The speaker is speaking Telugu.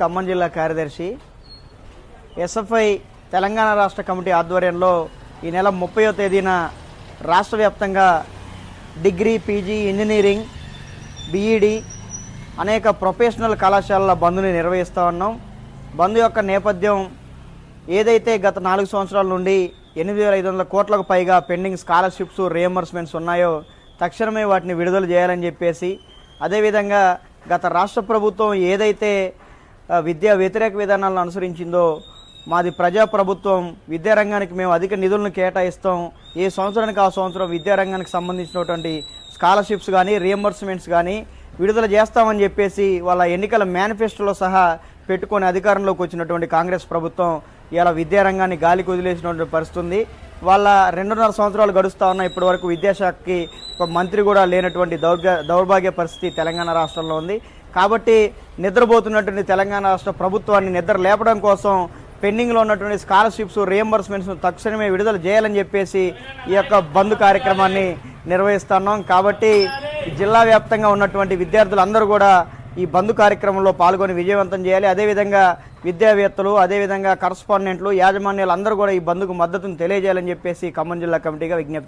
ఖమ్మం జిల్లా కార్యదర్శి. ఎస్ఎఫ్ఐ తెలంగాణ రాష్ట్ర కమిటీ ఆధ్వర్యంలో ఈ నెల ముప్పయో తేదీన రాష్ట్ర వ్యాప్తంగా డిగ్రీ పీజీ ఇంజనీరింగ్ బీఈడి అనేక ప్రొఫెషనల్ కళాశాలల బంద్ని నిర్వహిస్తూ ఉన్నాం. బంద్ యొక్క నేపథ్యం ఏదైతే గత నాలుగు సంవత్సరాల నుండి ఎనిమిది వేల ఐదు వందల కోట్లకు పైగా పెండింగ్ స్కాలర్షిప్స్ రియంబర్స్మెంట్స్ ఉన్నాయో తక్షణమే వాటిని విడుదల చేయాలని చెప్పేసి అదేవిధంగా గత రాష్ట్ర ప్రభుత్వం ఏదైతే విద్యా వ్యతిరేక విధానాలను అనుసరించిందో మాది ప్రజాప్రభుత్వం విద్యారంగానికి మేము అధిక నిధులను కేటాయిస్తాం. ఏ సంవత్సరానికి ఆ సంవత్సరం విద్యారంగానికి సంబంధించినటువంటి స్కాలర్షిప్స్ కానీ రియంబర్స్మెంట్స్ కానీ విడుదల చేస్తామని చెప్పేసి వాళ్ళ ఎన్నికల మేనిఫెస్టోలో సహా పెట్టుకొని అధికారంలోకి వచ్చినటువంటి కాంగ్రెస్ ప్రభుత్వం ఇలా విద్యారంగాన్ని గాలికి వదిలేసినటువంటి పరిస్థితుంది. వాళ్ళ రెండున్నర సంవత్సరాలు గడుస్తూ ఉన్న ఇప్పటి వరకు విద్యాశాఖకి ఒక మంత్రి కూడా లేనటువంటి దౌర్భా దౌర్భాగ్య పరిస్థితి తెలంగాణ రాష్ట్రంలో ఉంది. కాబట్టి నిద్రపోతున్నటువంటి తెలంగాణ రాష్ట్ర ప్రభుత్వాన్ని నిద్ర లేపడం కోసం పెండింగ్లో ఉన్నటువంటి స్కాలర్షిప్స్ రియంబర్స్మెంట్స్ తక్షణమే విడుదల చేయాలని చెప్పేసి ఈ యొక్క బంద్ కార్యక్రమాన్ని నిర్వహిస్తున్నాం కాబట్టి జిల్లా వ్యాప్తంగా ఉన్నటువంటి విద్యార్థులందరూ కూడా ఈ బంద్ కార్యక్రమంలో పాల్గొని విజయవంతం చేయాలి. అదేవిధంగా విద్యావేత్తలు అదేవిధంగా కరస్పాండెంట్లు యాజమాన్యాలు అందరూ కూడా ఈ బంద్కు మద్దతును తెలియజేయాలని చెప్పేసి ఖమ్మం జిల్లా కమిటీగా విజ్ఞప్తి